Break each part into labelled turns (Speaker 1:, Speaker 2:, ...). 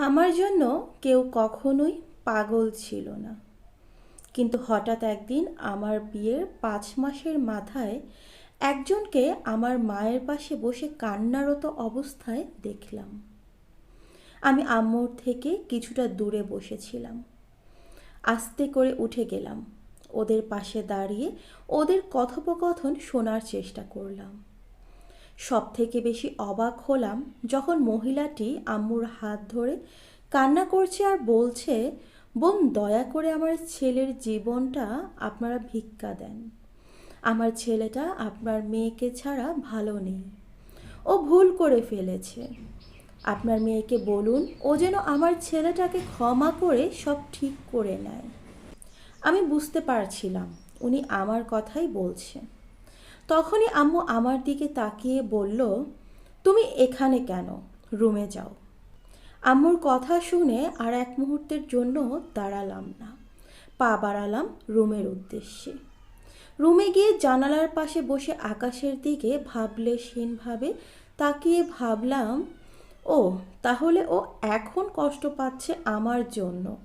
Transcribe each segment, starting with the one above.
Speaker 1: আমার জন্য কেউ কখনোই পাগল ছিল না। কিন্তু হঠাৎ একদিন আমার বিয়ের পাঁচ মাসের মাথায় একজনকে আমার মায়ের পাশে বসে কান্নারত অবস্থায় দেখলাম। আমি আম্মুর থেকে কিছুটা দূরে বসেছিলাম। আস্তে করে উঠে গেলাম। ওদের পাশে দাঁড়িয়ে ওদের কথোপকথন শোনার চেষ্টা করলাম। সব থেকে বেশি অবাক হলাম যখন মহিলাটি আম্মুর হাত ধরে কান্না করছে আর বলছে, বোন, দয়া করে আমার ছেলের জীবনটা আপনারা ভিক্ষা দেন। আমার ছেলেটা আপনার মেয়েকে ছাড়া ভালো নেই। ও ভুল করে ফেলেছে। আপনার মেয়েকে বলুন, ও যেন আমার ছেলেটাকে ক্ষমা করে সব ঠিক করে নেয়। আমি বুঝতে পারছিলাম, উনি আমার কথাই বলছেন। তখনই আম্মু আমার দিকে তাকিয়ে বলল, তুমি এখানে কেন? রুমে যাও। আম্মুর কথা শুনে আর এক মুহূর্তের জন্য দাঁড়ালাম না। পা বাড়ালাম রুমের উদ্দেশ্যে। রুমে গিয়ে জানালার পাশে বসে আকাশের দিকে ভাবলেশহীনভাবে তাকিয়ে ভাবলাম, ও, তাহলে ও এখন কষ্ট পাচ্ছে আমার জন্য।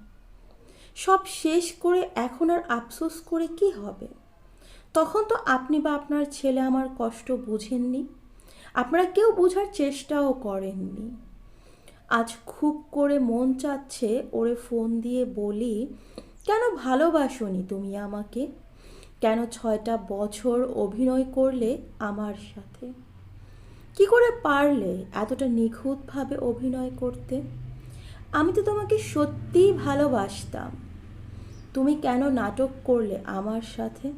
Speaker 1: সব শেষ করে এখন আর আফসোস করে কি হবে? তখন তো আপনি বা আপনার ছেলে আমার কষ্ট বুঝেননি। আপনারা কেউ বোঝার চেষ্টাও করেননি। আজ খুব করে মন চাচ্ছে ওরে ফোন দিয়ে বলি, কেন ভালোবাসনি তুমি আমাকে? কেন ছয়টা বছর অভিনয় করলে আমার সাথে? কি করে পারলে এতটা নিখুঁতভাবে অভিনয় করতে? আমি তো তোমাকে সত্যিই ভালোবাসতাম। তুমি কেন নাটক করলে আমার সাথে?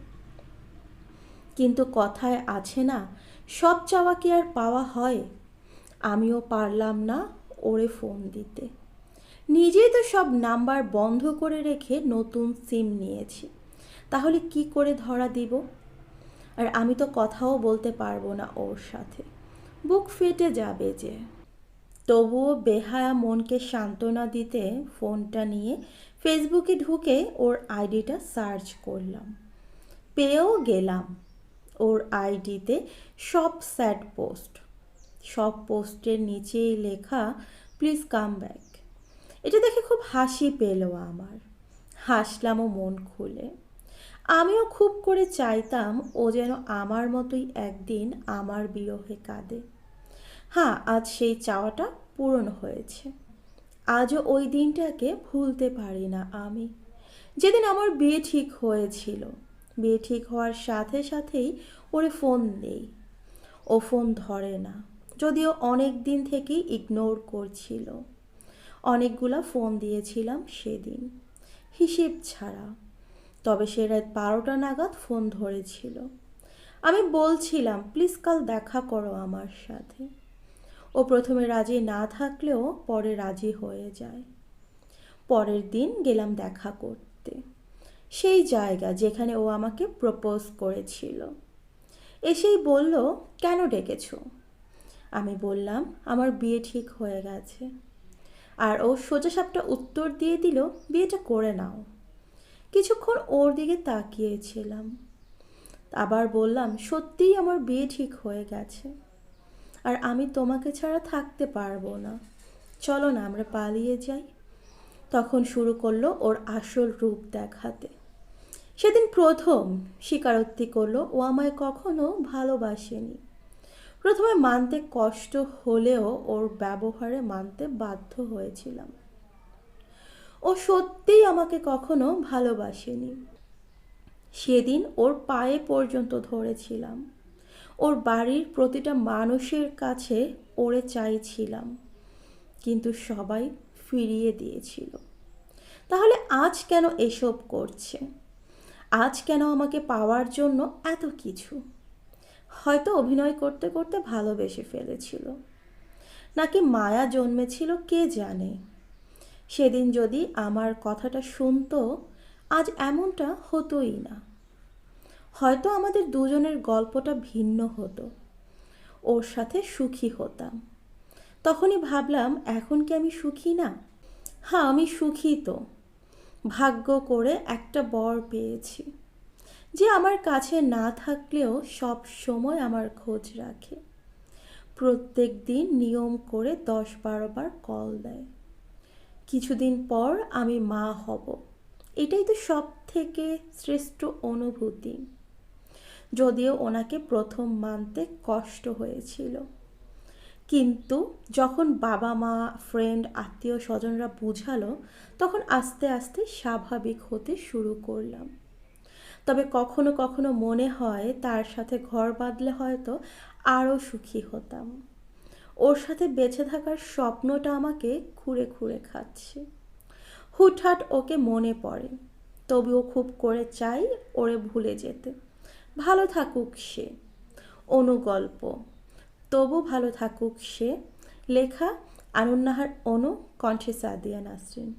Speaker 1: কিন্তু কথায় আছে না, সব চাওয়া কি আর পাওয়া হয়? আমিও পারলাম না ওরে ফোন দিতে। নিজেই তো সব নাম্বার বন্ধ করে রেখে নতুন সিম নিয়েছি। তাহলে কি করে ধরা দিব? আর আমি তো কথাও বলতে পারব না ওর সাথে। বুক ফেটে যাবে যে। তবুও বেহায়া মনকে সান্ত্বনা দিতে ফোনটা নিয়ে ফেসবুকে ঢুকে ওর আইডিটা সার্চ করলাম। পেয়েও গেলাম। ওর আইডিতে সব স্যাড পোস্ট সব পোস্টের নিচেই লেখা প্লিজ কাম ব্যাক এটা দেখে খুব হাসি পেল আমার। হাসলামও মন খুলে। আমিও খুব করে চাইতাম ও যেন আমার মতোই একদিন আমার বিরহে কাঁদে। হ্যাঁ আজ সেই চাওয়াটা পূরণ হয়েছে। আজও ওই দিনটাকে ভুলতে পারি না আমি। যেদিন আমার বিয়ে ঠিক হয়েছিল। বিয়ে ঠিক হওয়ার সাথে সাথেই ওরে ফোন দেই। ও ফোন ধরে না। যদিও অনেক দিন থেকেই ইগনোর করছিল। অনেকগুলা ফোন দিয়েছিলাম সেদিন। হিসেব ছাড়া। তবে সে রাত বারোটা নাগাদ ফোন ধরেছিল। আমি বলছিলাম, প্লিজ কাল দেখা করো আমার সাথে। ও প্রথমে রাজি না থাকলেও পরে রাজি হয়ে যায়। পরের দিন গেলাম দেখা করতে। সেই জায়গা যেখানে ও আমাকে প্রপোজ করেছিল। এসেই বলল, কেন ডেকেছো? আমি বললাম, আমার বিয়ে ঠিক হয়ে গেছে। আর ও সোজাসাপটা উত্তর দিয়ে দিল, বিয়েটা করে নাও। কিছুক্ষণ ওর দিকে তাকিয়েছিলাম। আবার বললাম, সত্যিই আমার বিয়ে ঠিক হয়ে গেছে। আর আমি তোমাকে ছাড়া থাকতে পারব না। চলো না, আমরা পালিয়ে যাই। তখন শুরু করল ওর আসল রূপ দেখাতে। সেদিন প্রথম স্বীকারোক্তি করল, ও আমায় কখনো ভালোবাসেনি। প্রথমে মানতে কষ্ট হলেও ওর ব্যবহারে মানতে বাধ্য হয়েছিলাম। ও সত্যিই আমাকে কখনো ভালোবাসেনি। সেদিন ওর পায়ে পর্যন্ত ধরেছিলাম। ওর বাড়ির প্রতিটা মানুষের কাছে ওরে চাইছিলাম, কিন্তু সবাই ফিরিয়ে দিয়েছিল। তাহলে আজ কেন এসব করছে? আজ কেন আমাকে পাওয়ার জন্য এত কিছু? হয়তো অভিনয় করতে করতে ভালোবেসে ফেলেছিল। নাকি মায়া জন্মেছিল কে জানে? সেদিন যদি আমার কথাটা শুনতো, আজ এমনটা হতোই না। হয়তো আমাদের দুজনের গল্পটা ভিন্ন হতো। ওর সাথে সুখী হতাম। তখনই ভাবলাম, এখন কি আমি সুখী না? হ্যাঁ আমি সুখী তো। ভাগ্য করে একটা বর পেয়েছি, যে আমার কাছে না থাকলেও সব সময় আমার খোঁজ রাখে। প্রত্যেক দিন নিয়ম করে দশ বারো বার কল দেয়। কিছুদিন পর আমি মা হব। এটাই তো সব থেকে শ্রেষ্ঠ অনুভূতি। যদিও ওনাকে প্রথম মানতে কষ্ট হয়েছিল। কিন্তু যখন বাবা মা ফ্রেন্ড আত্মীয় স্বজনরা বুঝালো, তখন আস্তে আস্তে স্বাভাবিক হতে শুরু করলাম। তবে কখনো কখনো মনে হয় তার সাথে ঘর বাঁধলে হয়তো আরও সুখী হতাম। ওর সাথে বেঁচে থাকার স্বপ্নটা আমাকে খুঁড়ে খুঁড়ে খাচ্ছে। হুটহাট ওকে মনে পড়ে তবুও খুব করে চাই ওরে ভুলে যেতে। ভালো থাকুক সে। অনুগল্প। তবু ভালো থাকুক সে। লেখা আনুন্নাহার অনু কণ্ঠে সাদিয়া নাসরিন।